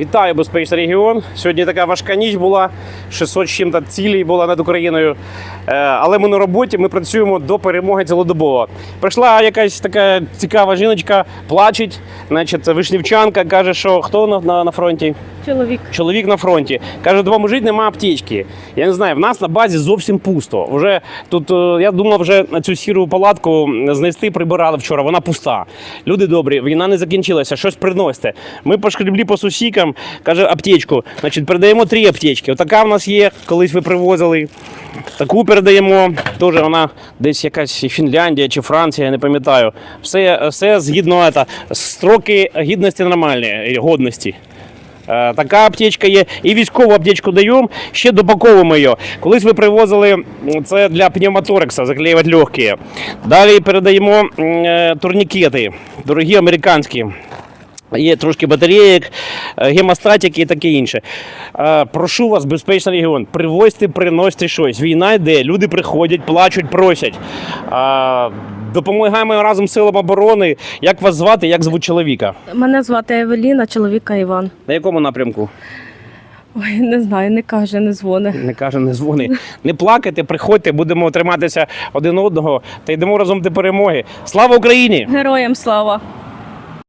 Вітаю, безпечний регіон. Сьогодні така важка ніч була. 600 з чим-то цілей була над Україною. Е, Але ми на роботі, ми працюємо до перемоги цілодобово. Прийшла якась така цікава жіночка, плачить. Значить, вишнівчанка каже, що хто на, на, на фронті? Чоловік. Чоловік на фронті каже, допоможіть, нема аптечки. Я не знаю, в нас на базі зовсім пусто. Вже тут е, я думав, вже на цю сіру палатку знести прибирали вчора. Вона пуста. Люди добрі, війна не закінчилася. Щось приносите. Ми пошкреблі по сусікам, каже, аптечку. Значить, передаємо три аптечки. Отака в нас є, колись ви привозили. Таку передаємо. Теж вона десь якась Фінляндія чи Франція, я не пам'ятаю. Все, все згідно ета, строки гідності нормальні, годності. Е, Така аптечка є. І військову аптечку даємо, ще допаковуємо її. Колись ви привозили це для пневмоторекса, заклеювати легкі. Далі передаємо е, турнікети, дорогі американські. Є трошки батареїк, е, гемостатики і таке інше. Е, Прошу вас, безпечний регіон, привозьте, приносьте щось. Війна йде, люди приходять, плачуть, просять. Е, Допомагаємо разом з силам оборони. Як вас звати, як звуть чоловіка? Мене звати Евеліна, чоловіка Іван. На якому напрямку? Ой, не знаю, не каже, не дзвони. Не каже, не дзвони. Не плакайте, приходьте, будемо триматися один одного та йдемо разом до перемоги. Слава Україні! Героям слава!